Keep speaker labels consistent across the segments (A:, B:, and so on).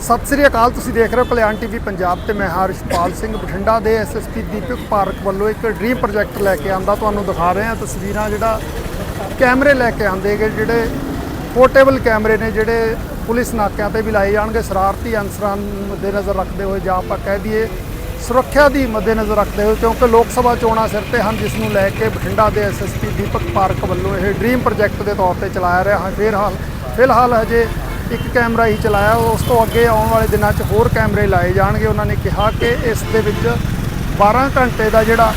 A: ਸਤਿ ਸ੍ਰੀ ਅਕਾਲ, ਤੁਸੀਂ ਦੇਖ ਰਹੇ ਹੋ ਕਲਿਆਣ ਟੀਵੀ ਪੰਜਾਬ ਤੇ ਮੈਂ ਹਰਸ਼ਪਾਲ ਸਿੰਘ ਬਠਿੰਡਾ ਦੇ ਐਸਐਸਪੀ ਦੀਪਕ ਪਾਰਕ ਵੱਲੋਂ ਇੱਕ ਡ੍ਰੀਮ ਪ੍ਰੋਜੈਕਟ ਲੈ ਕੇ ਆਂਦਾ ਤੁਹਾਨੂੰ ਦਿਖਾ ਰਹੇ ਹਾਂ ਤਸਵੀਰਾਂ ਜਿਹੜਾ ਕੈਮਰੇ ਲੈ ਕੇ ਆਂਦੇ ਗਏ ਜਿਹੜੇ ਪੋਰਟੇਬਲ ਕੈਮਰੇ ਨੇ ਜਿਹੜੇ ਪੁਲਿਸ ਨਾਕਿਆਂ ਤੇ ਵੀ ਲਾਏ ਜਾਣਗੇ। ਸ਼ਰਾਰਤੀ ਅਨਸਰਾਂ ਨੂੰ ਮੱਦੇਨਜ਼ਰ ਰੱਖਦੇ ਹੋਏ ਜਾਂ ਆਪਾਂ ਕਹਿ ਦਈਏ ਸੁਰੱਖਿਆ ਦੀ ਮੱਦੇਨਜ਼ਰ ਰੱਖਦੇ ਹੋਏ, ਕਿਉਂਕਿ ਲੋਕ ਸਭਾ ਚੋਣਾਂ ਸਿਰ ਤੇ ਹਨ, ਜਿਸ ਨੂੰ ਲੈ ਕੇ ਬਠਿੰਡਾ ਦੇ ਐਸਐਸਪੀ ਦੀਪਕ ਪਾਰਕ ਵੱਲੋਂ ਇਹ ਡ੍ਰੀਮ ਪ੍ਰੋਜੈਕਟ ਦੇ ਤੌਰ ਤੇ ਚਲਾਇਆ ਰਿਹਾ ਹੈ। ਫਿਰ ਹਾਲ ਫਿਲਹਾਲ ਹਜੇ ਇੱਕ ਕੈਮਰਾ ਹੀ ਚਲਾਇਆ, ਉਸ ਤੋਂ ਅੱਗੇ ਆਉਣ ਵਾਲੇ ਦਿਨਾਂ 'ਚ ਹੋਰ ਕੈਮਰੇ ਲਾਏ ਜਾਣਗੇ। ਉਹਨਾਂ ਨੇ ਕਿਹਾ ਕਿ ਇਸ ਦੇ ਵਿੱਚ 12 ਘੰਟੇ ਦਾ ਜਿਹੜਾ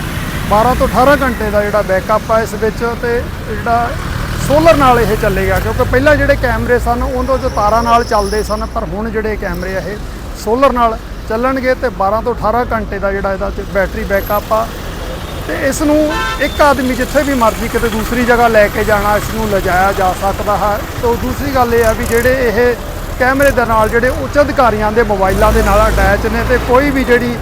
A: 12 ਤੋਂ 18 ਘੰਟੇ ਦਾ ਜਿਹੜਾ ਬੈਕਅਪ ਆ, ਇਸ ਵਿੱਚ ਤੇ ਜਿਹੜਾ ਸੋਲਰ ਨਾਲ ਇਹ ਚੱਲੇਗਾ, ਕਿਉਂਕਿ ਪਹਿਲਾਂ ਜਿਹੜੇ ਕੈਮਰੇ ਸਨ ਉਹਨਾਂ ਤੋਂ ਤਾਰਾਂ ਨਾਲ ਚੱਲਦੇ ਸਨ, ਪਰ ਹੁਣ ਜਿਹੜੇ ਕੈਮਰੇ ਆ, ਇਹ ਸੋਲਰ ਨਾਲ ਚੱਲਣਗੇ ਤੇ 12 ਤੋਂ 18 ਘੰਟੇ ਦਾ ਜਿਹੜਾ ਇਹਦਾ 'ਚ ਬੈਟਰੀ ਬੈਕਅਪ ਆ। ਤੇ ਇਸ ਨੂੰ ਇੱਕ ਆਦਮੀ ਜਿੱਥੇ ਵੀ ਮਰਜ਼ੀ ਕਿਤੇ ਦੂਸਰੀ ਜਗ੍ਹਾ ਲੈ ਕੇ ਜਾਣਾ, ਇਸ ਨੂੰ ਲਿਜਾਇਆ ਜਾ ਸਕਦਾ ਹੈ। ਤੋਂ ਦੂਸਰੀ ਗੱਲ ਇਹ ਆ ਵੀ ਜਿਹੜੇ ਇਹ ਕੈਮਰੇ ਦੇ ਨਾਲ ਜਿਹੜੇ ਉੱਚ ਅਧਿਕਾਰੀਆਂ ਦੇ ਮੋਬਾਈਲਾਂ ਦੇ ਨਾਲ ਅਟੈਚ ਨੇ ਤੇ ਕੋਈ ਵੀ ਜਿਹੜੀ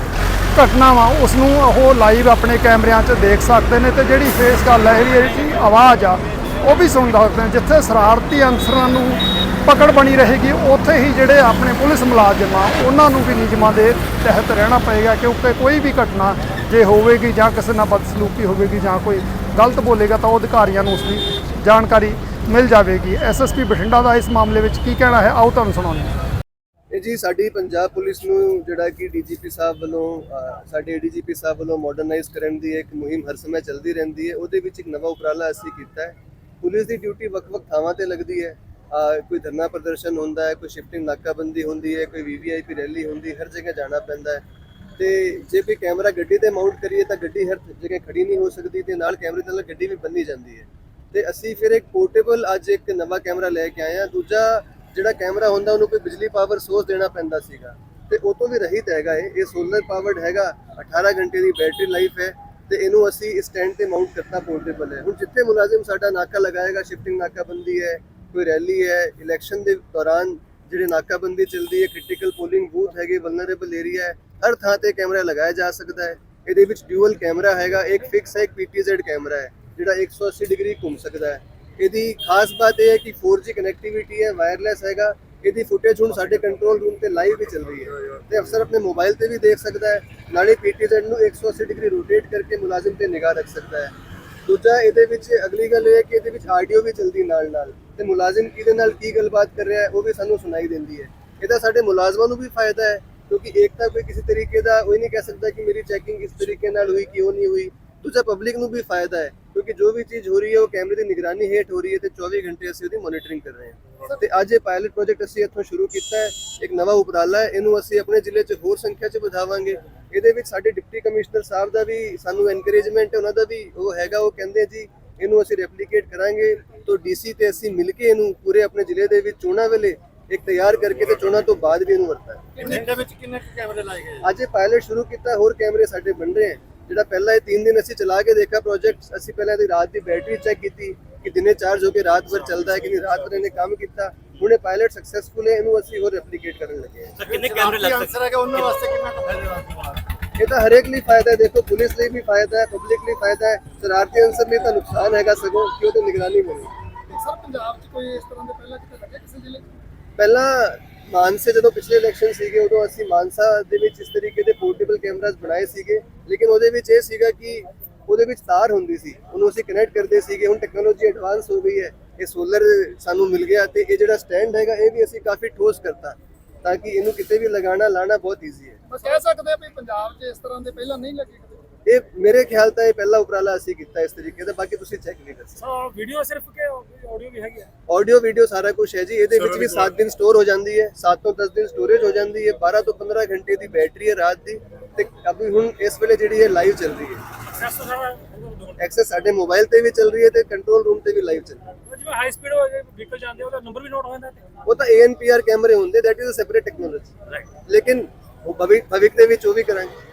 A: ਘਟਨਾ ਵਾ, ਉਸ ਨੂੰ ਉਹ ਲਾਈਵ ਆਪਣੇ ਕੈਮਰਿਆਂ 'ਚ ਦੇਖ ਸਕਦੇ ਨੇ। ਤੇ ਜਿਹੜੀ ਫੇਸ ਗੱਲ ਹੈ ਜਿਹੜੀ ਆਵਾਜ਼ ਆ ਉਹ ਵੀ ਸੁਣ ਸਕਦੇ ਜਿੱਥੇ ਸ਼ਰਾਰਤੀ ਅਨਸਰਾਂ ਨੂੰ ਪਕੜ ਬਣੀ ਰਹੇਗੀ ਉੱਥੇ ਹੀ ਜਿਹੜੇ ਆਪਣੇ ਪੁਲਿਸ ਮੁਲਾਜ਼ਮ ਆ ਉਹਨਾਂ ਨੂੰ ਵੀ ਨਿਯਮਾਂ ਦੇ ਤਹਿਤ ਰਹਿਣਾ ਪਏਗਾ ਕਿਉਂਕਿ ਕੋਈ ਵੀ ਘਟਨਾ ਜੇ ਹੋਵੇਗੀ ਜਾਂ ਕਿਸੇ ਨਾਲ ਬਦਸਲੂਕੀ ਹੋਵੇਗੀ ਜਾਂ ਕੋਈ ਗਲਤ ਬੋਲੇਗਾ ਤਾਂ ਉਹ ਅਧਿਕਾਰੀਆਂ ਨੂੰ ਉਸ ਦੀ ਜਾਣਕਾਰੀ ਮਿਲ ਜਾਵੇਗੀ। ਐਸਐਸਪੀ ਬਠਿੰਡਾ ਦਾ ਇਸ ਮਾਮਲੇ ਵਿੱਚ ਕੀ ਕਹਿਣਾ ਹੈ? ਆਓ ਤੁਹਾਨੂੰ ਸੁਣਾਉਂਦੇ ਹਾਂ।
B: ਇਹ ਜੀ ਸਾਡੀ ਪੰਜਾਬ ਪੁਲਿਸ ਨੂੰ ਜਿਹੜਾ ਕਿ ਡੀਜੀਪੀ ਸਾਹਿਬ ਵੱਲੋਂ ਅਹ, ਸਾਡੇ ਡੀਜੀਪੀ ਸਾਹਿਬ ਵੱਲੋਂ ਮਾਡਰਨਾਈਜ਼ ਕਰਨ ਦੀ ਇੱਕ ਮੁਹਿੰਮ ਹਰ ਸਮੇਂ ਚੱਲਦੀ ਰਹਿੰਦੀ ਹੈ। ਉਹਦੇ ਵਿੱਚ ਇੱਕ ਨਵਾਂ ਉਪਰਾਲਾ ਅਸੀਂ ਕੀਤਾ ਹੈ। ਪੁਲਿਸ ਦੀ ਡਿਊਟੀ ਵੱਖ-ਵੱਖ ਥਾਵਾਂ ਤੇ ਲੱਗਦੀ ਹੈ। ਕੋਈ ਧਰਨਾ ਪ੍ਰਦਰਸ਼ਨ ਹੁੰਦਾ ਹੈ, ਕੋਈ ਸ਼ਿਫਟਿੰਗ ਨਾਕਾਬੰਦੀ ਹੁੰਦੀ ਹੈ, ਕੋਈ ਵੀਵੀਆਈਪੀ ਰੈਲੀ ਹੁੰਦੀ, ਹਰ ਜਗ੍ਹਾ ਜਾਣਾ ਪੈਂਦਾ ਹੈ। ਤੇ ਜੇ ਕੋਈ ਕੈਮਰਾ ਗੱਡੀ ਤੇ ਮਾਊਂਟ ਕਰੀਏ ਤਾਂ ਗੱਡੀ ਹਰ ਜਗ੍ਹਾ ਖੜੀ ਨਹੀਂ ਹੋ ਸਕਦੀ ਤੇ ਨਾਲ ਕੈਮਰੇ ਦੇ ਨਾਲ ਗੱਡੀ ਵੀ ਬੰਨੀ ਜਾਂਦੀ ਹੈ। ਤੇ ਅਸੀਂ ਫਿਰ ਇੱਕ ਪੋਰਟੇਬਲ ਅੱਜ ਇੱਕ ਨਵਾਂ ਕੈਮਰਾ ਲੈ ਕੇ ਆਏ ਹਾਂ। ਦੂਜਾ ਜਿਹੜਾ ਕੈਮਰਾ ਹੁੰਦਾ ਉਹਨੂੰ ਕੋਈ ਬਿਜਲੀ ਪਾਵਰ ਸੋਰਸ ਦੇਣਾ ਪੈਂਦਾ ਸੀਗਾ। ਤੇ ਉਹ ਤੋਂ ਵੀ ਰਹਿਤ ਹੈਗਾ ਇਹ। ਇਹ ਸੋਲਰ ਪਾਵਰਡ ਹੈਗਾ। 18 ਘੰਟੇ ਦੀ ਬੈਟਰੀ ਲਾਈਫ ਹੈ। ਤੇ ਇਹਨੂੰ ਅਸੀਂ ਸਟੈਂਡ ਤੇ ਮਾਊਂਟ ਕਰਨਾ ਪੋਰਟੇਬਲ ਹੈ ਹੁਣ ਜਿੱਥੇ ਮੁਲਾਜ਼ਮ ਸਾਡਾ ਨਾਕਾ ਲਗਾਏਗਾ ਸ਼ਿਫਟਿੰਗ ਨਾਕਾਬੰਦੀ ਹੈ, ਕੋਈ ਰੈਲੀ ਹੈ ਇਲੈਕਸ਼ਨ ਦੇ ਦੌਰਾਨ ਜਿਹੜੇ ਨਾਕਾਬੰਦੀ ਚੱਲਦੀ ਹੈ ਕ੍ਰਿਟੀਕਲ ਪੋਲਿੰਗ ਬੂਥ ਹੈਗੇ ਵਲਨਰੇਬਲ ਏਰੀਆ ਹੈ, ਹਰ ਥਾਂ ਤੇ ਕੈਮਰਾ ਲਗਾਇਆ ਜਾ ਸਕਦਾ ਹੈ। ਇਹਦੇ ਵਿੱਚ ਡਿਊਅਲ ਕੈਮਰਾ ਹੈਗਾ, ਇੱਕ ਫਿਕਸ ਹੈ, ਇੱਕ ਪੀਟੀਜ਼ੈਡ ਕੈਮਰਾ ਹੈ, ਜਿਹੜਾ 180 ਡਿਗਰੀ ਘੁੰਮ ਸਕਦਾ ਹੈ। ਇਹਦੀ ਖਾਸ ਬਾਤ ਇਹ ਹੈ ਕਿ 4G ਕਨੈਕਟੀਵਿਟੀ ਹੈ ਵਾਇਰਲੈਸ ਹੈਗਾ ਇਹਦੀ ਫੁਟੇਜ ਹੁਣ ਸਾਡੇ ਕੰਟਰੋਲ ਰੂਮ ਤੇ ਲਾਈਵ ਵੀ ਚੱਲ ਰਹੀ ਹੈ। ਤੇ ਅਫਸਰ ਆਪਣੇ ਮੋਬਾਈਲ ਤੇ ਵੀ ਦੇਖ ਸਕਦਾ ਹੈ। ਨਾਲੇ ਪੀਟੀਜ਼ੈਡ ਨੂੰ 180 ਡਿਗਰੀ ਰੋਟੇਟ ਕਰਕੇ ਮੁਲਾਜ਼ਮ ਤੇ ਨਿਗਾਹ ਰੱਖ ਸਕਦਾ ਹੈ। ਦੂਜਾ, ਇਹਦੇ ਵਿੱਚ ਅਗਲੀ ਗੱਲ ਇਹ ਹੈ ਕਿ ਇਹਦੇ ਵਿੱਚ ਆਡੀਓ ਵੀ ਚੱਲਦੀ ਨਾਲ ਨਾਲ। ਤੇ ਮੁਲਾਜ਼ਮ ਕਿਹਦੇ ਨਾਲ ਕੀ ਗੱਲਬਾਤ ਕਰ ਰਿਹਾ ਹੈ, ਉਹ ਵੀ ਸਾਨੂੰ ਸੁਣਾਈ ਦਿੰਦੀ ਹੈ। ਇਹਦਾ ਸਾਡੇ ਮੁਲਾਜ਼ਮਾਂ ਨੂੰ ਵੀ ਫਾਇਦਾ ਹੈ, ਕਿਉਂਕਿ ਇੱਕ ਤਾਂ ਕੋਈ ਕਿਸੇ ਤਰੀਕੇ ਦਾ ਉਹ ਹੀ ਨਹੀਂ ਕਹਿ ਸਕਦਾ ਕਿ ਮੇਰੀ ਚੈਕਿੰਗ ਇਸ ਤਰੀਕੇ ਨਾਲ ਹੋਈ ਕਿ ਉਹ ਨਹੀਂ ਹੋਈ। ਦੂਜਾ ਪਬਲਿਕ ਨੂੰ ਵੀ ਫਾਇਦਾ ਹੈ। ਕਿਉਂਕਿ ਜੋ ਵੀ ਚੀਜ਼ ਹੋ ਰਹੀ ਹੈ ਉਹ ਕੈਮਰੇ ਦੀ ਨਿਗਰਾਨੀ ਹੇਠ ਹੋ ਰਹੀ ਹੈ ਤੇ 24 ਘੰਟੇ ਅਸੀਂ ਉਹਦੀ ਮੋਨੀਟਰਿੰਗ ਕਰ ਰਹੇ ਹਾਂ। ਤੇ ਅੱਜ ਇਹ ਪਾਇਲਟ ਪ੍ਰੋਜੈਕਟ ਅਸੀਂ ਇੱਥੋਂ ਸ਼ੁਰੂ ਕੀਤਾ ਹੈ ਇੱਕ ਨਵਾਂ ਉਪਰਾਲਾ ਹੈ ਇਹਨੂੰ ਅਸੀਂ ਆਪਣੇ ਜ਼ਿਲ੍ਹੇ 'ਚ ਹੋਰ ਸੰਖਿਆ 'ਚ ਵਧਾਵਾਂਗੇ। ਇਹਦੇ ਵਿੱਚ ਸਾਡੇ ਡਿਪਟੀ ਕਮਿਸ਼ਨਰ ਸਾਹਿਬ ਦਾ ਵੀ ਸਾਨੂੰ ਐਨਕਰੇਜਮੈਂਟ ਹੈ ਉਹਨਾਂ ਦਾ ਵੀ ਉਹ ਹੈਗਾ ਉਹ ਕਹਿੰਦੇ ਜੀ ਇਹਨੂੰ ਅਸੀਂ ਰੈਪਲੀਕੇਟ ਕਰਾਂਗੇ। ਤੋਂ ਡੀਸੀ ਤੇ ਅਸੀਂ ਮਿਲ ਕੇ ਇਹਨੂੰ ਪੂਰੇ ਆਪਣੇ ਜ਼ਿਲ੍ਹੇ ਦੇ ਵਿੱਚ ਚੋਣਾਂ ਵੇਲੇ ਇੱਕ ਤਿਆਰ ਕਰਕੇ ਤੇ ਚੋਣਾਂ ਤੋਂ ਬਾਅਦ ਵੀ ਇਹਨੂੰ ਵਰਤਾਂ
C: ਕਿੰਨੇ ਦੇ ਵਿੱਚ ਕਿੰਨੇ ਕੈਮਰੇ ਲਾਏ ਗਏ?
B: ਅੱਜ ਇਹ ਪਾਇਲਟ ਸ਼ੁਰੂ ਕੀਤਾ ਹੋਰ ਕੈਮਰੇ ਸਾਡੇ ਬਣ ਰਹੇ ਹਨ ਜਿਹੜਾ ਪਹਿਲਾ ਇਹ 3 ਦਿਨ ਅਸੀਂ ਚਲਾ ਕੇ ਦੇਖਿਆ ਪ੍ਰੋਜੈਕਟ ਅਸੀਂ ਪਹਿਲਾਂ ਇਹਦੀ ਰਾਤ ਦੀ ਬੈਟਰੀ ਚੈੱਕ ਕੀਤੀ ਕਿ ਦਿਨੇ ਚਾਰਜ ਹੋ ਕੇ ਰਾਤ ਭਰ ਚੱਲਦਾ ਹੈ ਕਿ ਨਹੀਂ ਰਾਤ ਭਰ ਇਹਨੇ ਕੰਮ ਕੀਤਾ। ਹੁਣ ਇਹ ਪਾਇਲਟ ਸਕਸੈਸਫੁਲ ਹੈ ਇਹਨੂੰ ਅਸੀਂ ਹੋਰ ਰੈਪਲੀਕੇਟ ਕਰਨ ਲੱਗੇ ਹਾਂ।
C: ਸਰ ਕਿੰਨੇ ਕੈਮਰੇ ਲੱਗ ਸਕਦੇ? ਹੈਗਾ ਉਹਨਾਂ ਵਾਸਤੇ ਕਿੰਨਾ ਕੁ ਫਾਇਦੇਮੰਦ
B: ਇਹ ਤਾਂ ਹਰੇਕ ਲਈ ਫਾਇਦਾ ਹੈ ਦੇਖੋ ਪੁਲਿਸ ਲਈ ਵੀ ਫਾਇਦਾ ਹੈ ਪਬਲਿਕ ਲਈ ਫਾਇਦਾ ਹੈ। ਸ਼ਰਾਰਤੀ ਅਨਸਰ ਲਈ ਤਾਂ ਨੁਕਸਾਨ ਹੈਗਾ ਸਗੋਂ ਕਿ ਉਹਤੇ ਨਿਗਰਾਨੀ ਮਿਲੇ
C: ਸਰ ਪੰਜਾਬ 'ਚ ਕੋਈ ਇਸ ਤਰ੍ਹਾਂ ਦੇ ਪਹਿਲਾਂ ਕਿਤੇ ਲੱਗਿਆ ਕਿਸੇ ਜ਼ਿਲ੍ਹੇ
B: ਪਹਿਲਾਂ ਮਾਨਸੇ ਜਦੋਂ ਪਿਛਲੇ ਇਲੈਕਸ਼ਨ ਸੀਗੇ ਉਦੋਂ ਅਸੀਂ ਮਾਨਸਾ ਦੇ ਵਿੱਚ ਇਸ ਤਰੀਕੇ ਦੇ ਪੋਰਟੇਬਲ ਕੈਮਰਾਸ ਬਣਾਏ ਸੀਗੇ ਲੇਕਿਨ ਉਹਦੇ ਵਿੱਚ ਇਹ ਸੀਗਾ ਕਿ ਉਹਦੇ ਵਿੱਚ ਤਾਰ ਹੁੰਦੀ ਸੀ ਉਹਨੂੰ ਅਸੀਂ ਕਨੈਕਟ ਕਰਦੇ ਸੀਗੇ ਹੁਣ ਟੈਕਨੋਲੋਜੀ ਐਡਵਾਂਸ ਹੋ ਗਈ ਹੈ ਇਹ ਸੋਲਰ ਸਾਨੂੰ ਮਿਲ ਗਿਆ ਤੇ ਇਹ ਜਿਹੜਾ ਸਟੈਂਡ ਹੈਗਾ ਇਹ ਵੀ ਅਸੀਂ ਕਾਫੀ ਠੋਸ ਕਰਤਾ ਤਾਂ ਕਿ ਇਹਨੂੰ ਕਿਤੇ ਵੀ ਲਗਾਉਣਾ ਲਾਣਾ ਬਹੁਤ ਈਜ਼ੀ ਹੈ
C: ਬਸ ਕਹਿ ਸਕਦੇ ਆ ਵੀ ਪੰਜਾਬ 'ਚ ਇਸ ਤਰ੍ਹਾਂ ਦੇ ਪਹਿਲਾਂ ਨਹੀਂ ਲੱਗੇ
B: ਇਹ ਮੇਰੇ ਖਿਆਲ ਤਾਂ ਇਹ ਪਹਿਲਾ ਉਪਰਾਲਾ ਅਸੀਂ ਕੀਤਾ ਇਸ ਤਰੀਕੇ ਦਾ ਬਾਕੀ ਤੁਸੀਂ ਚੈੱਕ ਨਹੀਂ ਕਰ ਸਕਦੇ।
C: ਸਰ ਵੀਡੀਓ ਸਿਰਫ ਕਿ ਆਡੀਓ ਵੀ ਹੈਗੀ ਹੈ?
B: ਆਡੀਓ ਵੀਡੀਓ ਸਾਰਾ ਕੁਝ ਹੈ ਜੀ ਇਹਦੇ ਵਿੱਚ ਵੀ 7 ਦਿਨ ਸਟੋਰ ਹੋ ਜਾਂਦੀ ਹੈ 7 ਤੋਂ 10 ਦਿਨ ਸਟੋਰੇਜ ਹੋ ਜਾਂਦੀ ਹੈ 12 ਤੋਂ 15 ਘੰਟੇ ਦੀ ਬੈਟਰੀ ਹੈ ਰਾਤ ਦੀ ਤੇ ਅਭੀ ਹੁਣ ਇਸ ਵੇਲੇ ਜਿਹੜੀ ਹੈ ਲਾਈਵ ਚੱਲ ਰਹੀ ਹੈ।
C: ਸੈਸ ਸਾਰਾ
B: ਐਕਸੈਸ ਸਾਡੇ ਮੋਬਾਈਲ ਤੇ ਵੀ ਚੱਲ ਰਹੀ ਹੈ ਤੇ ਕੰਟਰੋਲ ਰੂਮ ਤੇ ਵੀ ਲਾਈਵ ਚੱਲ ਰਹੀ ਹੈ।
C: ਜਿਵੇਂ ਹਾਈ ਸਪੀਡ ਹੋ ਵਹੀਕਲ ਜਾਂਦੇ ਉਹਦਾ ਨੰਬਰ ਵੀ ਨੋਟ ਹੋ ਜਾਂਦਾ
B: ਉਹ ਤਾਂ ANPR ਕੈਮਰੇ ਹੁੰਦੇ that is a separate technology
C: right
B: ਲੇਕਿਨ ਉਹ ਭਵਿੱਖ ਭਵਿੱਖ ਦੇ ਵਿੱਚ ਉਹ ਵੀ ਕਰਾਂਗੇ।